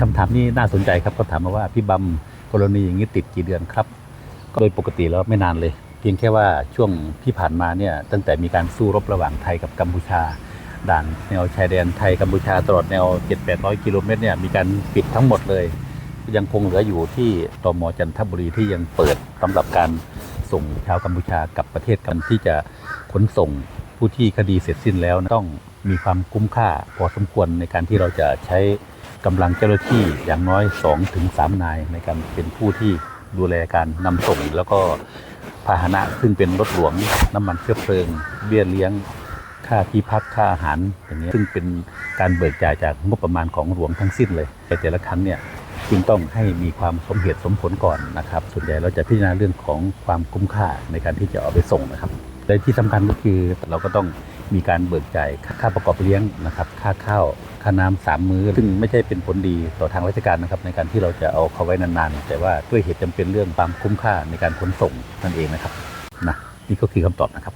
คำถามนี้น่าสนใจครับก็ถามมาว่าพี่บัมกรณีอย่างนี้ติดกี่เดือนครับ ก็โดยปกติแล้วไม่นานเลย เพียงแค่ว่าช่วงที่ผ่านมาเนี่ยตั้งแต่มีการสู้รบระหว่างไทยกับกัมพูชา ด่านแนวชายแดนไทยกัมพูชาตลอดแนว 7-800 กิโลเมตรเนี่ยมีการปิดทั้งหมดเลย ยังคงเหลืออยู่ที่ตมจันทบุรีที่ยังเปิดสำหรับการส่งชาวกัมพูชากับประเทศกันที่จะขนส่งผู้ที่คดีเสร็จสิ้นแล้วต้องมีความคุ้มค่าพอสมควรในการที่เราจะใช้ กำลังเจ้าหน้าที่อย่างน้อย 2-3 นายในการเป็นผู้ที่ดูแลการนำส่ง แล้วก็พาหนะซึ่งเป็นรถหลวงน้ำมันเชื้อเพลิง เบี้ยเลี้ยงค่าที่พักค่าอาหารอย่างเงี้ซึ่งเป็นการเบิกจ่ายจากงบประมาณของหลวงทั้งสิ้นเลยแต่แต่ละครั้งเนี่ยจึงต้องให้มีความสมเหตุสมผลก่อนนะครับ ส่วนใหญ่เราจะพิจารณาเรื่องของความคุ้มค่าในการที่จะเอาไปส่งนะครับและที่สำคัญก็คือเราก็ต้องมีการเบิกจ่ายค่าประกอบเลี้ยงนะครับ ค่าข้าว ค่าน้ำสามมื้อ ซึ่งไม่ใช่เป็นผลดีต่อทางราชการนะครับ ในการที่เราจะเอาเขาไว้นานๆ แต่ว่าด้วยเหตุจำเป็นเรื่องความคุ้มค่าในการขนส่งนั่นเองนะครับนะนี่ก็คือคำตอบนะครับ